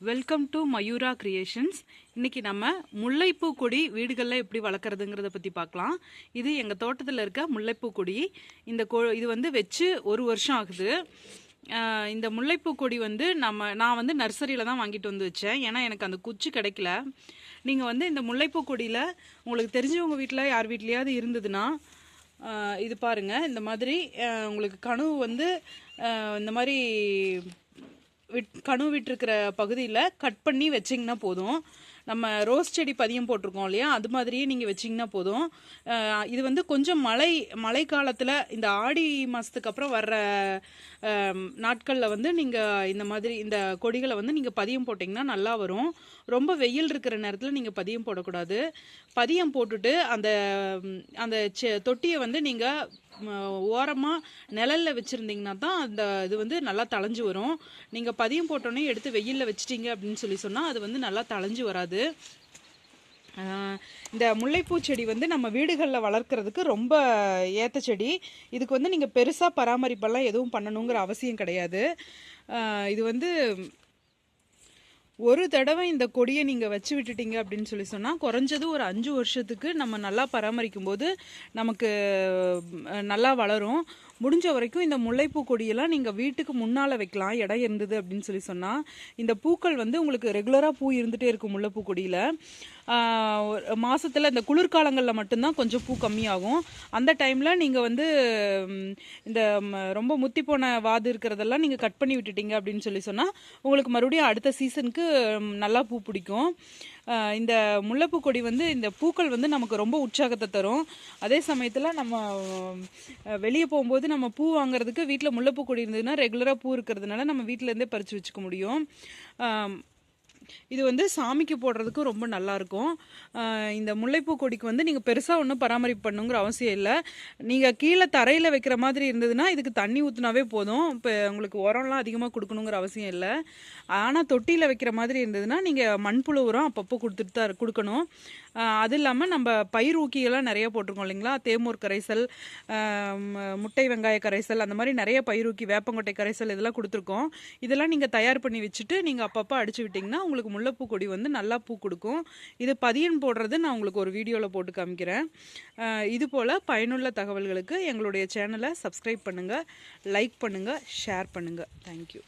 Welcome to Mayura creations இன்னைக்கு நம்ம முல்லைப்பூ கொடி வீடுகளில் எப்படி வளர்க்குறதுங்கிறத பற்றி பார்க்கலாம். இது எங்கள் தோட்டத்தில் இருக்க முல்லைப்பூ கொடி. இந்த கொ இது வந்து வச்சு ஒரு வருஷம் ஆகுது. இந்த முல்லைப்பூ கொடி வந்து நம்ம நான் வந்து நர்சரியில் தான் வாங்கிட்டு வந்து வச்சேன். ஏன்னா எனக்கு அந்த குச்சி கிடைக்கல. நீங்கள் வந்து இந்த முல்லைப்பூ கொடியில் உங்களுக்கு தெரிஞ்சவங்க வீட்டில் யார் வீட்லையாவது இருந்ததுன்னா இது பாருங்கள் இந்த மாதிரி உங்களுக்கு கனவு வந்து இந்த மாதிரி விட் கனவு விட்டுருக்கிற பகுதியில் கட் பண்ணி வச்சிங்கன்னா போதும். நம்ம ரோஸ் செடி பதியம் போட்டிருக்கோம் இல்லையா? அது மாதிரியே நீங்கள் வச்சிங்கன்னா போதும். இது வந்து கொஞ்சம் மழை மழை காலத்தில் இந்த ஆடி மாதத்துக்கு அப்புறம் வர்ற நாட்களில் வந்து நீங்கள் இந்த மாதிரி இந்த கொடிகளை வந்து நீங்கள் பதியம் போட்டிங்கன்னா நல்லா வரும். ரொம்ப வெயில் இருக்கிற நேரத்தில் நீங்கள் பதியம் போடக்கூடாது. பதியம் போட்டுட்டு அந்த அந்த செ- தொட்டியை வந்து நீங்கள் ஓரமாக நிழலில் வச்சுருந்தீங்கன்னா தான் அந்த இது வந்து நல்லா தளைஞ்சு வரும். நீங்கள் பதியம் போட்டோன்னே எடுத்து வெயிலில் வச்சிட்டிங்க அப்படின்னு சொல்லி சொன்னால் அது வந்து நல்லா தளைஞ்சு வராது. ஆஹ் இந்த முல்லைப்பூ செடி வந்து நம்ம வீடுகளில் வளர்க்குறதுக்கு ரொம்ப ஏற்ற செடி. இதுக்கு வந்து நீங்கள் பெருசாக பராமரிப்பெல்லாம் எதுவும் பண்ணணுங்கிற அவசியம் கிடையாது. இது வந்து ஒரு தடவை இந்த கொடியை நீங்கள் வச்சு விட்டுட்டீங்க அப்படின்னு சொல்லி சொன்னால் குறைஞ்சது ஒரு அஞ்சு வருஷத்துக்கு நம்ம நல்லா பராமரிக்கும் போது நமக்கு நல்லா வளரும். முடிஞ்ச வரைக்கும் இந்த முல்லைப்பூ கொடியெல்லாம் நீங்கள் வீட்டுக்கு முன்னால் வைக்கலாம். இடம் இருந்தது அப்படின்னு சொல்லி சொன்னால் இந்த பூக்கள் வந்து உங்களுக்கு ரெகுலராக பூ இருந்துகிட்டே இருக்கும் முல்லைப்பூ கொடியில். மாதத்தில் இந்த குளிர்காலங்களில் மட்டும்தான் கொஞ்சம் பூ கம்மியாகும். அந்த டைமில் நீங்கள் வந்து இந்த ரொம்ப முத்தி போன வாது இருக்கிறதெல்லாம் நீங்கள் கட் பண்ணி விட்டுட்டீங்க அப்படின்னு சொல்லி சொன்னால் உங்களுக்கு மறுபடியும் அடுத்த சீசனுக்கு நல்லா பூ பிடிக்கும். இந்த முல்லைப்பூ கொடி வந்து இந்த பூக்கள் வந்து நமக்கு ரொம்ப உற்சாகத்தை தரும். அதே சமயத்தில் நம்ம வெளியே போகும்போது நம்ம பூ வாங்குறதுக்கு வீட்டில் முல்லைப்பூ கொடி இருந்ததுன்னா ரெகுலராக பூ இருக்கிறதுனால நம்ம வீட்டிலேருந்தே பறித்து வச்சுக்க முடியும். இது வந்து சாமிக்கு போடுறதுக்கு ரொம்ப நல்லா இருக்கும் இந்த முல்லைப்பூ கொடிக்கு வந்து நீங்கள் பெருசாக ஒன்றும் பராமரிப்பு பண்ணுங்கிற அவசியம் இல்லை. நீங்கள் கீழே தரையில் வைக்கிற மாதிரி இருந்ததுன்னா இதுக்கு தண்ணி ஊற்றினாவே போதும். இப்போ உங்களுக்கு உரம்லாம் அதிகமாக கொடுக்கணுங்கிற அவசியம் இல்லை. ஆனால் தொட்டியில் வைக்கிற மாதிரி இருந்ததுன்னா நீங்கள் மண்புழு உரம் அப்பப்போ கொடுத்துட்டு தான் கொடுக்கணும். அது இல்லாமல் நம்ம பயிர் ஊக்கியெல்லாம் நிறைய போட்டிருக்கோம் இல்லைங்களா? தேமூர் கரைசல் முட்டை வெங்காய கரைசல் அந்த மாதிரி நிறைய பயிர் ஊக்கி வேப்பங்கொட்டை கரைசல் இதெல்லாம் கொடுத்துருக்கோம். இதெல்லாம் நீங்கள் தயார் பண்ணி வச்சுட்டு நீங்கள் அப்பப்போ அடிச்சு விட்டிங்கன்னா உங்களுக்கு முல்லைப்பூ கொடி வந்து நல்லா பூ கொடுக்கும். இது பதியன் போடுறது நான் உங்களுக்கு ஒரு வீடியோவில் போட்டு காமிக்கிறேன். இது போல் பயனுள்ள தகவல்களுக்கு எங்களுடைய சேனலை சப்ஸ்கிரைப் பண்ணுங்கள் லைக் பண்ணுங்கள் ஷேர் பண்ணுங்கள் தேங்க்யூ